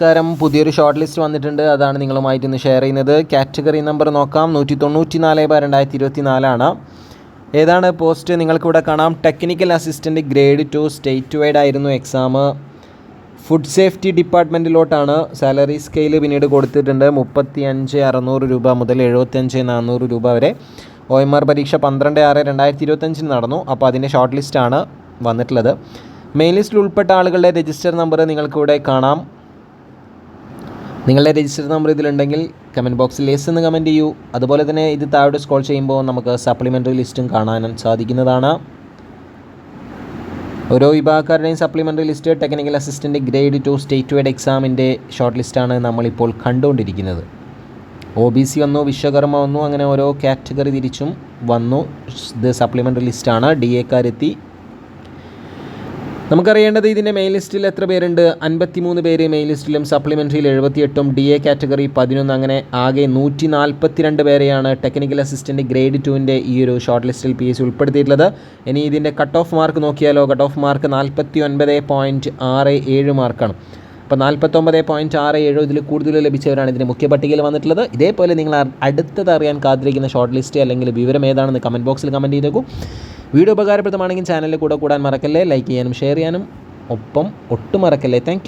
നമസ്കാരം. പുതിയൊരു short list വന്നിട്ടുണ്ട്. അതാണ് നിങ്ങളുമായിട്ട് ഇന്ന് ഷെയർ ചെയ്യുന്നത്. കാറ്റഗറി നമ്പർ നോക്കാം. നൂറ്റി തൊണ്ണൂറ്റി നാല് ബൈ രണ്ടായിരത്തി ഇരുപത്തി നാലാണ് ഏതാണ് പോസ്റ്റ് നിങ്ങൾക്കിവിടെ കാണാം. Technical assistant grade two state wide ആയിരുന്നു എക്സാം ഫുഡ് സേഫ്റ്റി ഡിപ്പാർട്ട്മെന്റിലോട്ടാണ് സാലറി സ്കെയിൽ പിന്നീട് കൊടുത്തിട്ടുണ്ട്. മുപ്പത്തി അഞ്ച് അറുന്നൂറ് രൂപ മുതൽ എഴുപത്തഞ്ച് നാനൂറ് രൂപ വരെ. ഒ എം ആർ പരീക്ഷ പന്ത്രണ്ട് ആറ് രണ്ടായിരത്തി ഇരുപത്തഞ്ചിന് നടന്നു. അപ്പോൾ അതിന്റെ ഷോർട്ട് ലിസ്റ്റാണ് വന്നിട്ടുള്ളത്. മെയിൻ ലിസ്റ്റിൽ ഉൾപ്പെട്ട ആളുകളുടെ രജിസ്റ്റർ നമ്പർ നിങ്ങൾക്കിവിടെ കാണാം. നിങ്ങളുടെ രജിസ്റ്റർ നമ്പർ ഇതിലുണ്ടെങ്കിൽ കമന്റ് ബോക്സിൽ എസ് എന്ന് കമന്റ് ചെയ്യൂ. അതുപോലെ തന്നെ ഇത് താഴോട്ട് സ്ക്രോൾ ചെയ്യുമ്പോൾ നമുക്ക് സപ്ലിമെന്ററി ലിസ്റ്റും കാണാൻ സാധിക്കുന്നതാണ്. ഓരോ വിഭാഗക്കാരുടെയും supplementary list technical assistant grade two state wide എക്സാമിന്റെ ഷോർട്ട് ലിസ്റ്റാണ് നമ്മളിപ്പോൾ കണ്ടുകൊണ്ടിരിക്കുന്നത്. ഒ ബി സി വന്നു വിശ്വകർമ്മ വന്നു അങ്ങനെ ഓരോ കാറ്റഗറി തിരിച്ചും വന്നു. ഇത് സപ്ലിമെന്ററി ലിസ്റ്റാണ് ഡി എക്കാരെത്തി നമുക്കറിയേണ്ടത് ഇതിന്റെ മെയിൻ ലിസ്റ്റിൽ എത്ര പേരുണ്ട്? അൻപത്തി മൂന്ന് പേര് മെയിൻ ലിസ്റ്റിലും സപ്ലിമെന്ററിയിൽ എഴുപത്തിയെട്ടും ഡി എ കാറ്റഗറി പതിനൊന്ന്. അങ്ങനെ ആകെ നൂറ്റി നാൽപ്പത്തിരണ്ട് പേരെയാണ് ടെക്നിക്കൽ അസിസ്റ്റന്റ് ഗ്രേഡ് ടുവിന്റെ ഈ ഒരു ഷോർട്ട് ലിസ്റ്റിൽ പി എസ് ഉൾപ്പെടുത്തിയിട്ടുള്ളത്. ഇനി ഇതിന്റെ കട്ട് ഓഫ് മാർക്ക് നോക്കിയാലോ? കട്ട് ഓഫ് മാർക്ക് നാൽപ്പത്തി ഒൻപത് പോയിന്റ് ആറ് ഏഴ് മാർക്കാണ് അപ്പോൾ നാൽപ്പത്തൊമ്പത് പോയിന്റ് ആറ് ഏഴ് ഇതിൽ കൂടുതൽ ലഭിച്ചവരാണ് ഇതിന്റെ മുഖ്യ പട്ടികയിൽ വന്നിട്ടുള്ളത്. ഇതേപോലെ നിങ്ങൾ അടുത്തത് അറിയാൻ കാത്തിരിക്കുന്ന ഷോർട്ട് ലിസ്റ്റ് അല്ലെങ്കിൽ വിവരം ഏതാണെന്ന് കമന്റ് ബോക്സിൽ കമന്റ് ചെയ്തേക്കൂ. വീഡിയോ ഉപകാരപ്രദമാണെങ്കിൽ ചാനലിൽ കൂടെ കൂടാൻ മറക്കല്ലേ? ലൈക്ക് ചെയ്യാനും ഷെയർ ചെയ്യാനും ഒപ്പം ഒട്ടും മറക്കല്ലേ? താങ്ക്